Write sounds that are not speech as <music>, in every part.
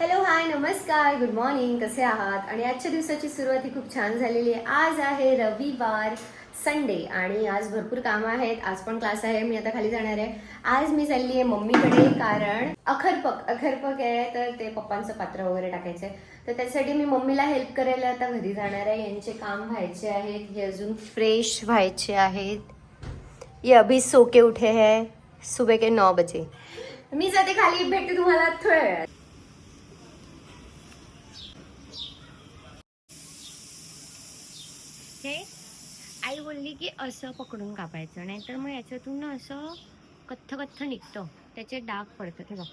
Hello hi नमस्कार good morning कसे आहात? आणि आजच्या दिवसाची सुरुवात ही खूप छान झालेली आहे. आज आहे रविवार संडे आणि आज भरपूर कामं आहेत. आज पण क्लास आहे मी आता खाली जाणार आहे. आज मी चालली आहे मम्मीकडे कारण अखरपक अखरपक आहे तर ते पप्पांचं पात्र वगैरे टाकायचं आहे. तर त्यासाठी मी मम्मीला हेल्प करायला आता घरी जाणार आहे. यांचे काम व्हायचे आहेत. हे अजून फ्रेश व्हायचे आहेत. ये अभी सो के उठे है. सुबह के नौ बजे. मी जाते खाली भेटते तुम्हाला थोड्या वेळात. हे आई बोलली की असं पकडून कापायचं नाहीतर मग याच्यातून असं कथ्थ कथ्थ निघतं. त्याचे डाग पडतात हे बघ.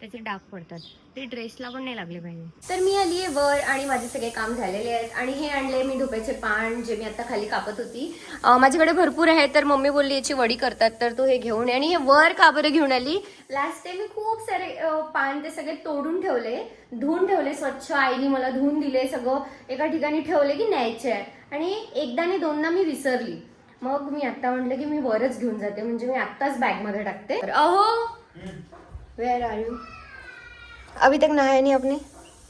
त्याचे डाग पडतात. ते ड्रेसला पण नाही लागले पाहिजे तर मी आली आहे वर आणि माझे सगळे काम झालेले आहेत. आणि हे आणले मी धुप्याचे पान जे मी आता खाली कापत होती. माझ्याकडे भरपूर आहे तर मम्मी बोलली याची वडी करतात तर तो हे घेऊन आणि हे वर का बरं घेऊन आली? लास्ट टाइम मी खूप सारे पान ते सगळे तोडून ठेवले. धुवून ठेवले स्वच्छ. आईने मला धुवून दिले सगळं. एका ठिकाणी ठेवले की न्यायचे आहे. आणि एकदा आणि दोनदा मी विसरली. मग मी आता म्हटलं की मी वरच घेऊन जाते. म्हणजे मी आत्ताच बॅगमध्ये टाकते. अहो वेअर आर यू अभी तक नहाया नहीं आपने?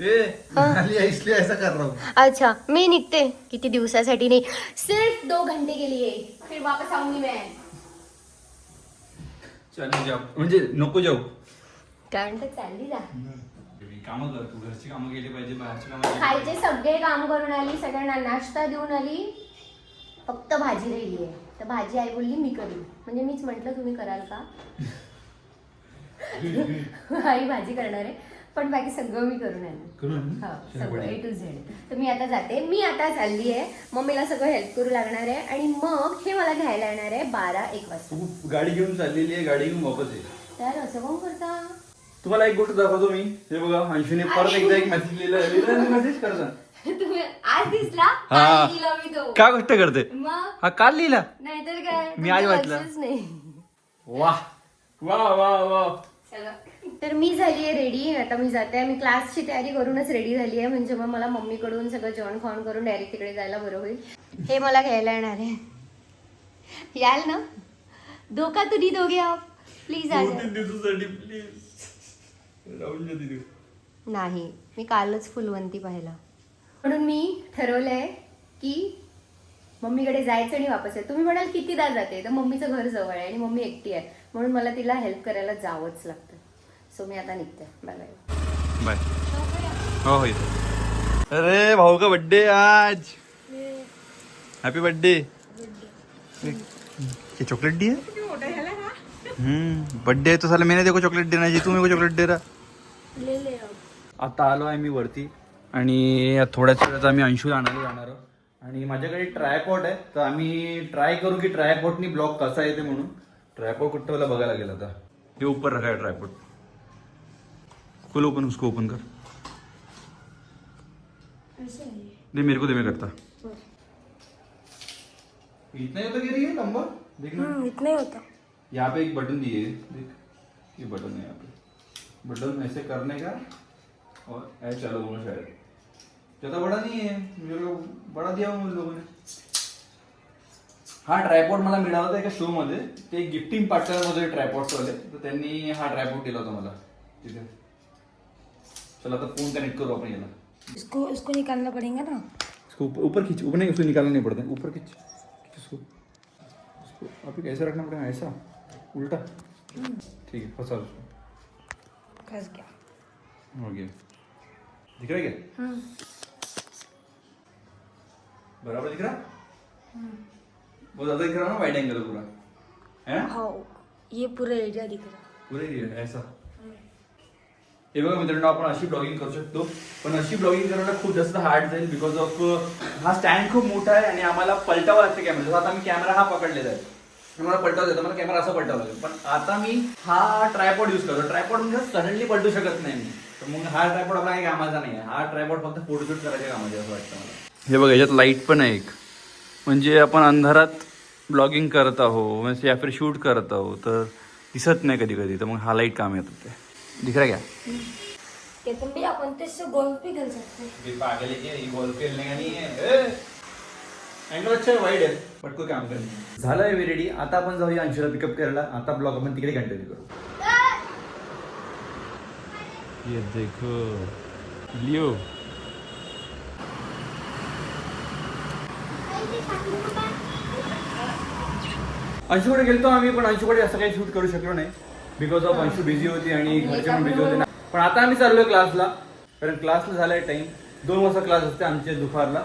ए है, इसलिए ऐसा कर रहा हूँ। अच्छा मी निघते किती दिवसासाठी नाही सिर्फ दो घंटे के लिए फिर वापस आऊंगी मैं। चालू जाऊ म्हणजे नको जाऊ। काय म्हणतात चालली जा। कामं कर तू घरची कामं केली पाहिजे बाहेरची कामं खायचे सगळे काम करून आली सगळ्यांना नाश्ता देऊन आली फक्त भाजी राहिली आहे. तर भाजी आई बोलली मी करीन. म्हणजे मीच म्हंटल तुम्ही कराल का? आई भाजी करणार आहे. पण बाकी सगळं मी करून करून हा सगळं ए टू झेड तर मी आता जाते. मी आता चालली आहे. मम्मीला सगळं हेल्प करू लागणार आहे. आणि मग हे मला घ्यायला येणार आहे बारा एक वाजता. तू गाडी घेऊन चाललेली आहे. गाडी घेऊन वापस ये. तर असं कोण करता? तुम्हाला एक गोष्ट दाखवतो मी. हे बघा अंशूने परत एकदा एक मेसेज लिहिला. मेसेज करता तुम्ही आज दिसला. <laughs> आज दिला मी तो. काय गोष्ट करते? मग? हा काल लिहिला. नाहीतर काय? मी आज वाचलं. लक्षच नाही. वा वा वा वा तर मी झाली आहे रेडी आता मी जाते. मी क्लासची तयारी करूनच रेडी झाली आहे. म्हणजे मग मला मम्मीकडून सगळं जेवण खाऊन करून डायरेक्ट तिकडे जायला बरं होईल. हे मला घ्यायला येणार आहे. याल ना? धोका तुझी दोघे आप. प्लीज आ जा. दिवसासाठी प्लीज राहुल दीदी नाही. मी कालच फुलवंती पाहिला म्हणून मी ठरवलंय की मम्मीकडे जायचं आणि वापस आहे तुम्ही म्हणाल कितीदा जाते? तर मम्मीचं घर जवळ आहे आणि मम्मी एकटी आहे. म्हणून मला तिला हेल्प करायला जावंच लागतं. सो मी आता निघते. बाय बाय बाय हो हो. अरे भाऊ का बर्थडे आज हैप्पी बर्थडे ये चॉकलेट है बर्थडे है तो साला मैंने देखो चॉकलेट देना. जी तू मेरे को चॉकलेट दे रहा. आता आलो आहे मी वरती. आणि थोड्याच वेळात आम्ही अंशू आणायला जाणार आहोत. आणि माझ्याकडे ट्रायपॉट आहे तर आम्ही ट्राय करू की ट्रायपॉटनी ब्लॉक कसा येते म्हणून. ट्रायपॉट कुठं मला बघायला लागेल आता हे ऊपर रखा है ट्रायपॉट खोल ओपन उसको ओपन कर. दे मेरे को दे मैं करता इतना ही होता गिरी है लंबा देखना इतना ही होता. यहाँ पे एक बटन दिए देख. ये बटन है यहाँ पे. बटन ऐसे करने का और ऐसे चालू होना शायद. ज़्यादा बड़ा नहीं है। मुझे लगा बड़ा दिया उन लोगों ने। हा ट्रायपॉड मला मिळाला होता एका शो मध्ये. ते गिफ्टिंग पार्टनर मध्ये ट्रायपॉड्स वाले. तर त्यांनी हा ट्रायपॉड दिला होता मला. तिथे. चला आता फ़ोन कनेक्ट करू आपण याला. इसको इसको निकालना पड़ेगा ना? इसको ऊपर ऊपर खींच. ऊपर नहीं उसको निकालना नहीं पड़ता. ऊपर खींच. खींच उसको उसको अभी कैसे रखना पड़ेगा ऐसा. उल्टा. ठीक है फंसा उसको. फंस गया। हो गया. दिख रहा है क्या? बराबर दिख रहा? बहुत ज्यादा दिख रहा ना वाइड एंगल पूरा। है? ना हाँ ये पूरा एरिया दिख रहा। पुरे एरिया ऐसा। हे बघा मित्रांनो आपण अशी ब्लॉगिंग करू शकतो. पण अशी ब्लॉगिंग करायला खूप जास्त हार्ड जाईल बिकॉज ऑफ हा स्टँड खूप मोठा आहे आणि आम्हाला पलटावं लागतं कॅमेरा जसं आता मी कॅमेरा हा पकडलेला आहे. मला पलटावं येतं मला कॅमेरा असा पलटावा लागेल पण आता मी हा ट्रायपॉड यूज करतो ट्रायपॉड म्हणजे सडनली पलटू शकत नाही मी. तर मग हा ट्रायपॉड आपला काही कामाचा नाही हा ट्रायपॉड फक्त फोटोशूट करायच्या कामाचा असं वाटतं मला. हे बघा याच्यात लाइट पण आहे एक. म्हणजे आपण अंधारात ब्लॉगिंग करत आहो म्हणजे या फिर शूट करत आहो तर दिसत नाही कधी कधी तर मग हा लाइट काम येतं ते दिख रहा क्या कहते भैया अपन तो इससे गोल्फ भी खेल सकते हैं पागल है क्या ये गोल्फ खेलने का नहीं है अँगल अच्छा आहे आहे पटको काम करणे झालं आहे रेडी आता आपण जाऊया अंशूला पिकअप करायला. आता ब्लॉग आपण तिकडे कंटिन्यू करू. ये देखो. लियो. अंशूकडे गेलतो आम्ही पण अंशूकडे असं काही शूट करू शकलो नाही. बिकॉज ऑफ अंशू बिझी होती आणि घरचे पण बिझी होते. ना पण आता आम्ही चाललोय क्लासला कारण क्लासला झालाय टाइम दोन वाजता क्लास असते आमच्या दुपारला.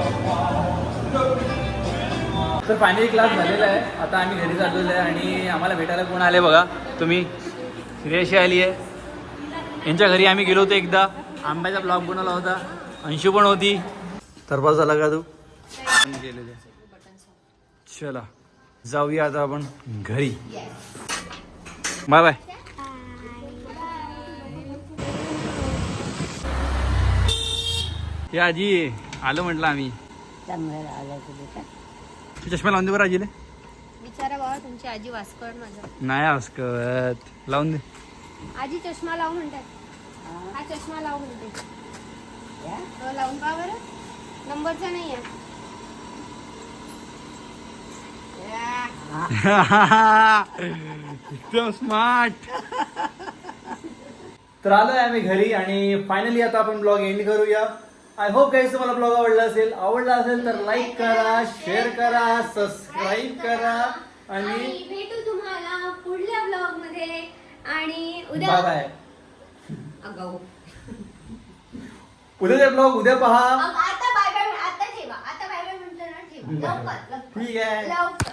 तर फायनली क्लास झालेला आहे. आता आम्ही घरी चाललेलो आहे आणि आम्हाला भेटायला कोण आले बघा? तुम्ही? श्रेयशी आली आहे. यांच्या घरी आम्ही गेलो होतो एकदा. आंब्याचा ब्लॉग बनवला होता. अंशू पण होती. तरपास झाला का तू? गेलेले चला. जाऊया आता आपण घरी. बाय बाय या आजी आलो म्हटलं आम्ही. तू चष्मा लावून दे बरं आजीले. बिचारा बाबा तुमची आजी माझं. नाही हसकत लावून दे. आजी चष्मा लाव म्हणतात. हा चष्मा लाव म्हणते. हो, लावून पहा बरं. नंबरचा नाही आहे एकदम स्मार्ट तर आलोय आम्ही घरी आणि फायनली आता आपण ब्लॉग एंड करूया. आय होप गाईज तुम्हाला ब्लॉग आवडला असेल. आवडला असेल तर लाईक करा शेअर करा सबस्क्राईब करा आणि भेटू तुम्हाला पुढल्या ब्लॉगमध्ये. आणि उद्या बाय बाय अगाऊ उद्याचा ब्लॉग उद्या पहा. आता बाय बाय आता ठेवा. आता बाय बाय म्हटलं ना ठेवा. लवकर लवकर. ठीक आहे. लवकर.